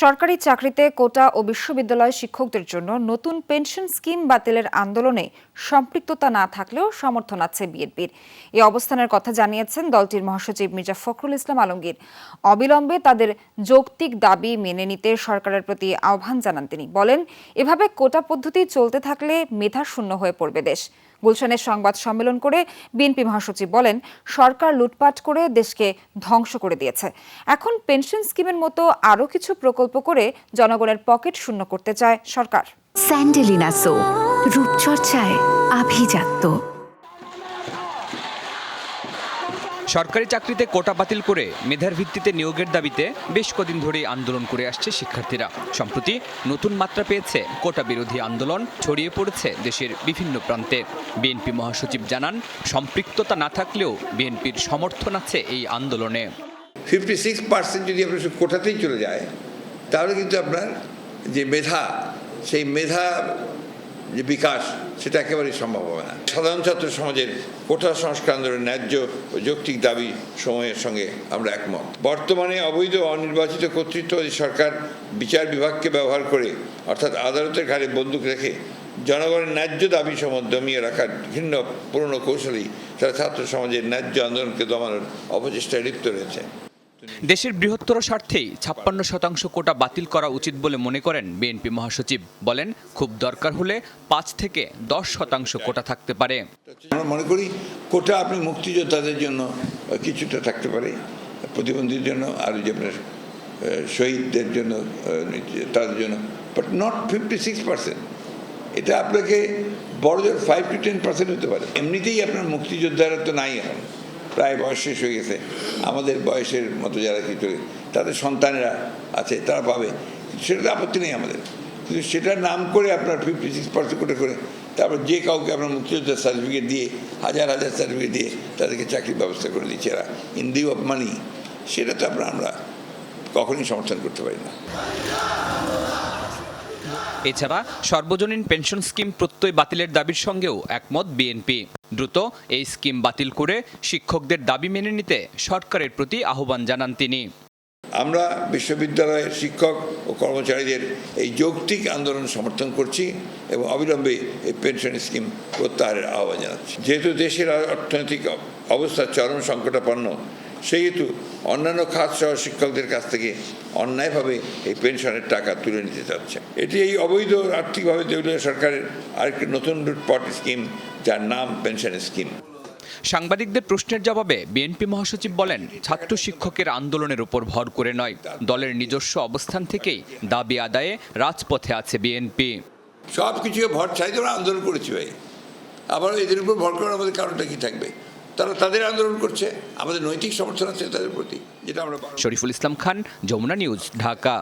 সরকারি চাকরিতে কোটা ও বিশ্ববিদ্যালয় শিক্ষকদের জন্য নতুন পেনশন স্কিম বাতিলের আন্দোলনে সম্পৃক্ততা না থাকলেও সমর্থন আছে বিএনপির। এই অবস্থানের কথা জানিয়েছেন দলটির মহাসচিব মির্জা ফখরুল ইসলাম আলমগীর। অবিলম্বে তাদের যৌক্তিক দাবি মেনে নিতে সরকারের প্রতি আহ্বান জানান তিনি। বলেন, এভাবে কোটা পদ্ধতি চলতে থাকলে মেধা শূন্য হয়ে পড়বে দেশ। গুলশানের সংবাদ সম্মেলন করে বিএনপি মহাসচিব বলেন, সরকার লুটপাট করে দেশকে ধ্বংস করে দিয়েছে। এখন পেনশন স্কিমের মতো আরও কিছু প্রকল্প করে জনগণের পকেট শূন্য করতে চায় সরকার। স্যান্ডেলিনা সো, রূপচর্চায় আভিজাত্য। সরকারি চাকরিতে কোটা বাতিল করে মেধার ভিত্তিতে নিয়োগের দাবিতে বেশ কদিন ধরেই আন্দোলন করে আসছে শিক্ষার্থীরা। সম্প্রতি নতুন মাত্রা পেয়েছে কোটা বিরোধী আন্দোলন ছড়িয়ে পড়েছে দেশের বিভিন্ন প্রান্তে। বিএনপি মহাসচিব জানান, সম্পৃক্ততা না থাকলেও বিএনপির সমর্থন আছে এই আন্দোলনে। ফিফটি সিক্স পার্সেন্ট যদি আপনার কোটাতেই চলে যায়, তাহলে কিন্তু আপনার যে মেধা, সেই মেধা যে বিকাশ, সেটা একেবারেই সম্ভব হবে না। সাধারণ ছাত্র সমাজের কোটা সংস্কার আন্দোলনের ন্যায্য ও যৌক্তিক দাবি সময়ের সঙ্গে আমরা একমত। বর্তমানে অবৈধ অনির্বাচিত কর্তৃত্ববাদী সরকার বিচার বিভাগকে ব্যবহার করে, অর্থাৎ আদালতের ঘাড়ে বন্দুক রেখে জনগণের ন্যায্য দাবি সময় দমিয়ে রাখার ঘৃণ্য পুরনো কৌশলেই তারা ছাত্র সমাজের ন্যায্য আন্দোলনকে দমানোর অপচেষ্টায় লিপ্ত রয়েছে। দেশের বৃহত্তর স্বার্থেই ছাপ্পান্ন শতাংশ কোটা বাতিল করা উচিত বলে মনে করেন বিএনপি মহাসচিব। বলেন, খুব দরকার হলে পাঁচ থেকে দশ শতাংশ কোটা থাকতে পারে। আমরা মনে করি কোটা আপনি মুক্তিযোদ্ধাদের জন্য কিছুটা থাকতে পারে, প্রতিবন্ধীর জন্য, আর যে আপনার শহীদদের জন্য তাদের জন্য but not fifty six percent এটা আপনাকে বড় জোর ফাইভ টু টেন পার্সেন্ট হতে পারে। এমনিতেই আপনার মুক্তিযোদ্ধারা তো নাই এখন। প্রায় বয়স শেষ হয়ে গেছে। আমাদের বয়সের মতো যারা কিছু, তাদের সন্তানেরা আছে, তারা পাবে। সেটাতে আপত্তি নেই আমাদের। কিন্তু সেটার নাম করে আপনার ফিফটি সিক্স পার্সেন্ট করে করে তারপর যে কাউকে আপনার মুক্তিযোদ্ধার সার্টিফিকেট দিয়ে, হাজার হাজার সার্টিফিকেট দিয়ে তাদেরকে চাকরির ব্যবস্থা করে দিচ্ছে এরা। ইন দিউ অফ মানি সেটা তো আপনার, আমরা কখনই সমর্থন করতে পারি না। এছাড়া সর্বজনীন পেনশন স্কিম প্রত্যয় বাতিলের দাবির সঙ্গেও একমত বিএনপি। দ্রুত এই স্কিম বাতিল করে শিক্ষকদের দাবি মেনে নিতে সরকারের প্রতি আহ্বান জানান তিনি। আমরা বিশ্ববিদ্যালয়ের শিক্ষক ও কর্মচারীদের এই যৌক্তিক আন্দোলন সমর্থন করছি এবং অবিলম্বে এই পেনশন স্কিম প্রত্যাহারের আহ্বান জানাচ্ছি। যেহেতু দেশের অর্থনৈতিক অবস্থা চরম সংকটাপন্ন সেহেতু অন্যান্য খাত সহ শিক্ষকদের কাছ থেকে অন্যায়ভাবে এই পেনশনের টাকা তুলে নিতে চাচ্ছে। এটি এই অবৈধ আর্থিকভাবে দেউলিয়া সরকারের আরেকটি নতুন লুটপাট স্কিম যার নাম পেনশন স্কিম। সাংবাদিকদের প্রশ্নের জবাবে বিএনপি মহাসচিব বলেন ছাত্র শিক্ষকের আন্দোলনের উপর ভর করে নয় দলের নিজস্ব অবস্থান থেকেই দাবি আদায়ে রাজপথে আছে বিএনপি। সব কিছুকে ভর ছাই আমরা আন্দোলন করেছি ভাই। আবার এদের উপর ভর করার আমাদের কারণটা কি থাকবে? তারা তাদের আন্দোলন করছে। আমাদের নৈতিক সমর্থন আছে তাদের প্রতি যেটা আমরা শরীফুল ইসলাম খান যমুনা নিউজ ঢাকা।